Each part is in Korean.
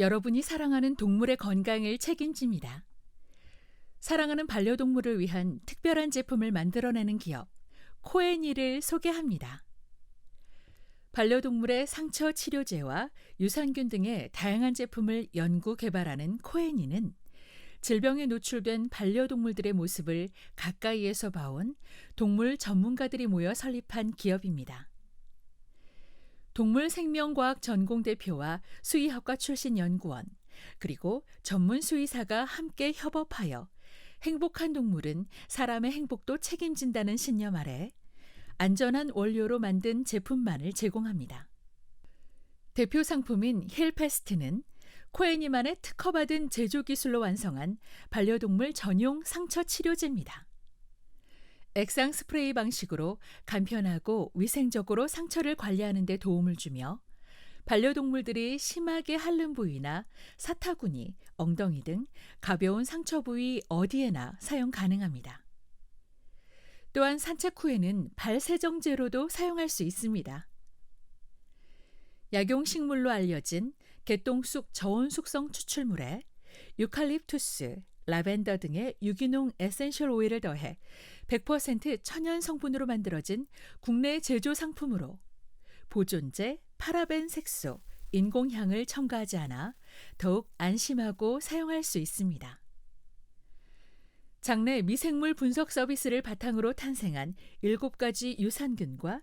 여러분이 사랑하는 동물의 건강을 책임집니다. 사랑하는 반려동물을 위한 특별한 제품을 만들어내는 기업 코에니를 소개합니다. 반려동물의 상처 치료제와 유산균 등의 다양한 제품을 연구 개발하는 코에니는 질병에 노출된 반려동물들의 모습을 가까이에서 봐온 동물 전문가들이 모여 설립한 기업입니다. 동물 생명과학 전공 대표와 수의학과 출신 연구원, 그리고 전문 수의사가 함께 협업하여 행복한 동물은 사람의 행복도 책임진다는 신념 아래 안전한 원료로 만든 제품만을 제공합니다. 대표 상품인 힐페스트는 코에니만의 특허받은 제조 기술로 완성한 반려동물 전용 상처 치료제입니다. 액상 스프레이 방식으로 간편하고 위생적으로 상처를 관리하는 데 도움을 주며 반려동물들이 심하게 핥는 부위나 사타구니, 엉덩이 등 가벼운 상처 부위 어디에나 사용 가능합니다. 또한 산책 후에는 발 세정제로도 사용할 수 있습니다. 약용식물로 알려진 개똥쑥 저온 숙성 추출물에 유칼립투스, 라벤더 등의 유기농 에센셜 오일을 더해 100% 천연 성분으로 만들어진 국내 제조 상품으로 보존제, 파라벤 색소, 인공향을 첨가하지 않아 더욱 안심하고 사용할 수 있습니다. 장내 미생물 분석 서비스를 바탕으로 탄생한 7가지 유산균과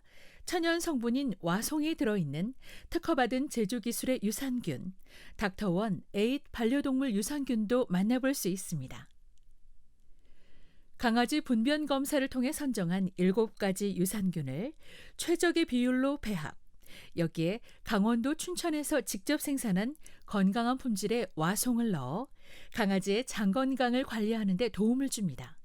천연 성분인 와송이 들어있는 특허받은 제조 기술의 유산균, 닥터원 에잇 반려동물 유산균도 만나볼 수 있습니다. 강아지 분변 검사를 통해 선정한 7가지 유산균을 최적의 비율로 배합, 여기에 강원도 춘천에서 직접 생산한 건강한 품질의 와송을 넣어 강아지의 장 건강을 관리하는 데 도움을 줍니다.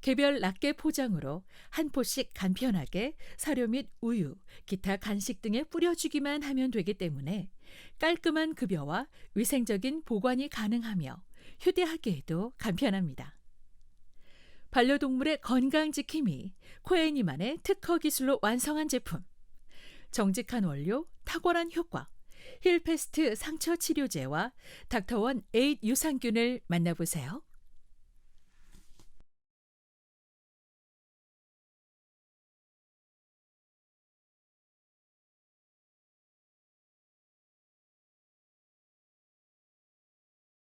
개별 낱개 포장으로 한 포씩 간편하게 사료 및 우유, 기타 간식 등에 뿌려주기만 하면 되기 때문에 깔끔한 급여와 위생적인 보관이 가능하며 휴대하기에도 간편합니다. 반려동물의 건강 지킴이 코에니만의 특허 기술로 완성한 제품. 정직한 원료, 탁월한 효과, 힐페스트 상처 치료제와 닥터원 에잇 유산균을 만나보세요.